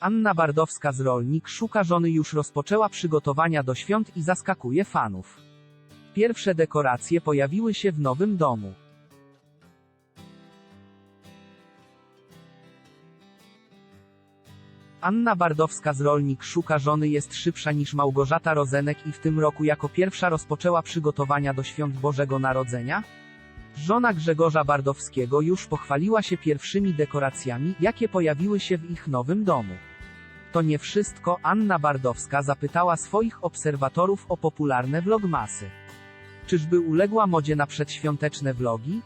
Anna Bardowska z Rolnik szuka żony już rozpoczęła przygotowania do świąt i zaskakuje fanów. Pierwsze dekoracje pojawiły się w nowym domu. Anna Bardowska z Rolnik szuka żony jest szybsza niż Małgorzata Rozenek i w tym roku jako pierwsza rozpoczęła przygotowania do świąt Bożego Narodzenia? Żona Grzegorza Bardowskiego już pochwaliła się pierwszymi dekoracjami, jakie pojawiły się w ich nowym domu. To nie wszystko, Anna Bardowska zapytała swoich obserwatorów o popularne vlogmasy. Czyżby uległa modzie na przedświąteczne vlogi?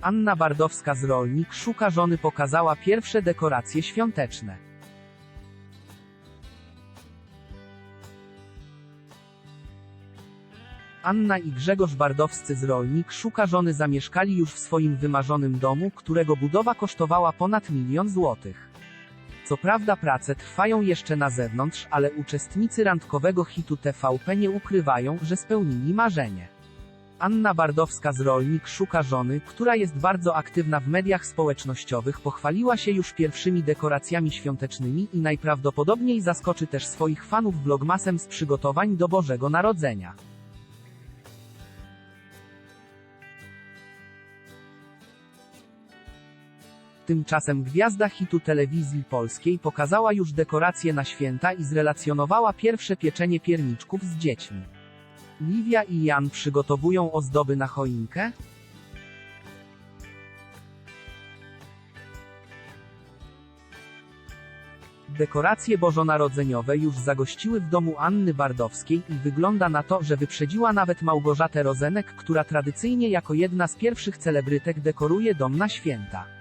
Anna Bardowska z Rolnik szuka żony pokazała pierwsze dekoracje świąteczne. Anna i Grzegorz Bardowscy z Rolnik szuka żony zamieszkali już w swoim wymarzonym domu, którego budowa kosztowała ponad milion złotych. Co prawda prace trwają jeszcze na zewnątrz, ale uczestnicy randkowego hitu TVP nie ukrywają, że spełnili marzenie. Anna Bardowska z Rolnik szuka żony, która jest bardzo aktywna w mediach społecznościowych, pochwaliła się już pierwszymi dekoracjami świątecznymi i najprawdopodobniej zaskoczy też swoich fanów vlogmasem z przygotowań do Bożego Narodzenia. Tymczasem gwiazda hitu telewizji polskiej pokazała już dekoracje na święta i zrelacjonowała pierwsze pieczenie pierniczków z dziećmi. Liwia i Jan przygotowują ozdoby na choinkę? Dekoracje bożonarodzeniowe już zagościły w domu Anny Bardowskiej i wygląda na to, że wyprzedziła nawet Małgorzatę Rozenek, która tradycyjnie jako jedna z pierwszych celebrytek dekoruje dom na święta.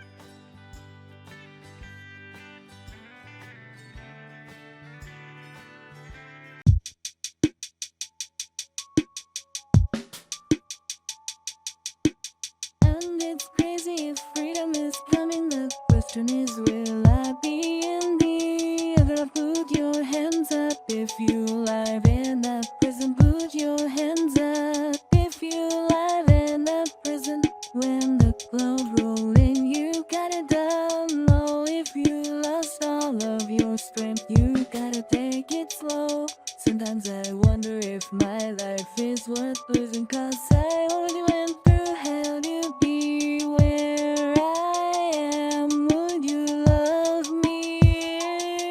Cloud rolling, you got it down low. If you lost all of your strength, you gotta take it slow. Sometimes I wonder if my life is worth losing, cause I only went through hell to be where I am. Would you love me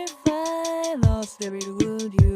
if I lost every would you